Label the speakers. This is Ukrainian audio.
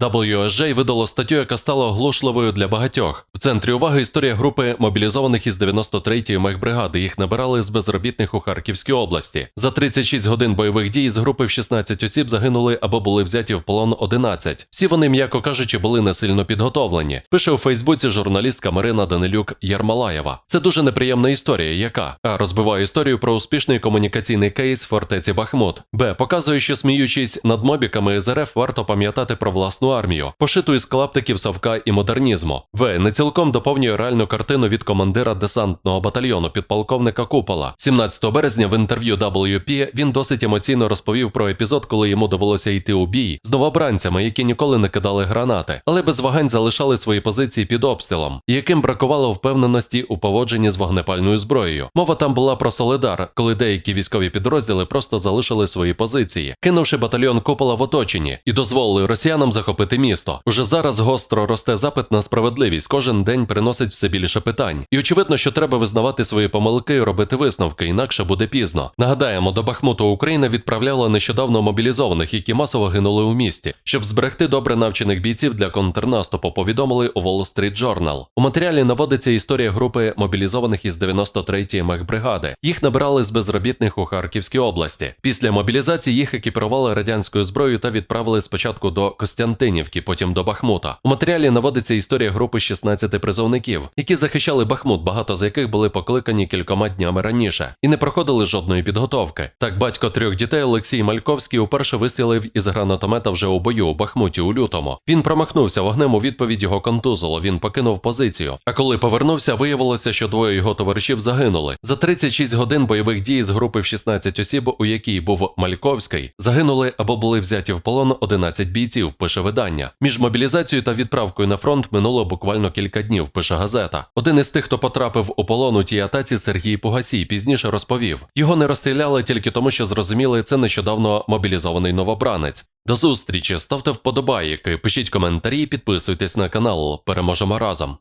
Speaker 1: WSJ видало статтю, яка стала оглушливою для багатьох. В центрі уваги історія групи мобілізованих із 93-ї мехбригади. Їх набирали з безробітних у Харківській області. За 36 годин бойових дій з групи в 16 осіб загинули або були взяті в полон 11. Всі вони, м'яко кажучи, були не сильно підготовлені. Пише у Фейсбуці журналістка Марина Данилюк Ярмалаєва. Це дуже неприємна історія, яка а розбиває історію про успішний комунікаційний кейс фортеці Бахмут. Б. Показує, що сміючись над мобіками з РФ, варто пам'ятати про власну армію, пошиту із клаптиків совка і модернізму. В. Не цілком доповнює реальну картину від командира десантного батальйону підполковника Купола. 17 березня в інтерв'ю WP він досить емоційно розповів про епізод, коли йому довелося йти у бій з новобранцями, які ніколи не кидали гранати, але без вагань залишали свої позиції під обстрілом, яким бракувало впевненості у поводженні з вогнепальною зброєю. Мова там була про Солидар, коли деякі військові підрозділи просто залишили свої позиції, кинувши батальйон Купола в оточенні і дозволили росіянам захопити місто. Уже зараз гостро росте запит на справедливість. Кожен день приносить все більше питань. І очевидно, що треба визнавати свої помилки і робити висновки, інакше буде пізно. Нагадаємо, до Бахмуту Україна відправляла нещодавно мобілізованих, які масово гинули у місті. Щоб зберегти добре навчених бійців для контрнаступу, повідомили у Wall Street Journal. У матеріалі наводиться історія групи мобілізованих із 93-ї мехбригади. Їх набирали з безробітних у Харківській області. Після мобілізації їх екіпірували радянською зброєю та відправили спочатку до Костянтинівки, потім до Бахмута. У матеріалі наводиться історія групи 16 призовників, які захищали Бахмут, багато з яких були покликані кількома днями раніше і не проходили жодної підготовки. Так, батько трьох дітей Олексій Мальковський уперше вистрілив із гранатомета вже у бою у Бахмуті у лютому. Він промахнувся вогнем у відповідь його контузило. Він покинув позицію. А коли повернувся, виявилося, що двоє його товаришів загинули. За 36 годин бойових дій з групи в 16 осіб, у якій був Мальковський, загинули або були взяті в полон 11 бійців. Пише видання. Між мобілізацією та відправкою на фронт минуло буквально кілька днів. Пише газета. Один із тих, хто потрапив у полон у тій атаці, Сергій Пугасій, пізніше розповів. Його не розстріляли тільки тому, що зрозуміли, це нещодавно мобілізований новобранець. До зустрічі, ставте вподобайки, пишіть коментарі, підписуйтесь на канал. Переможемо разом.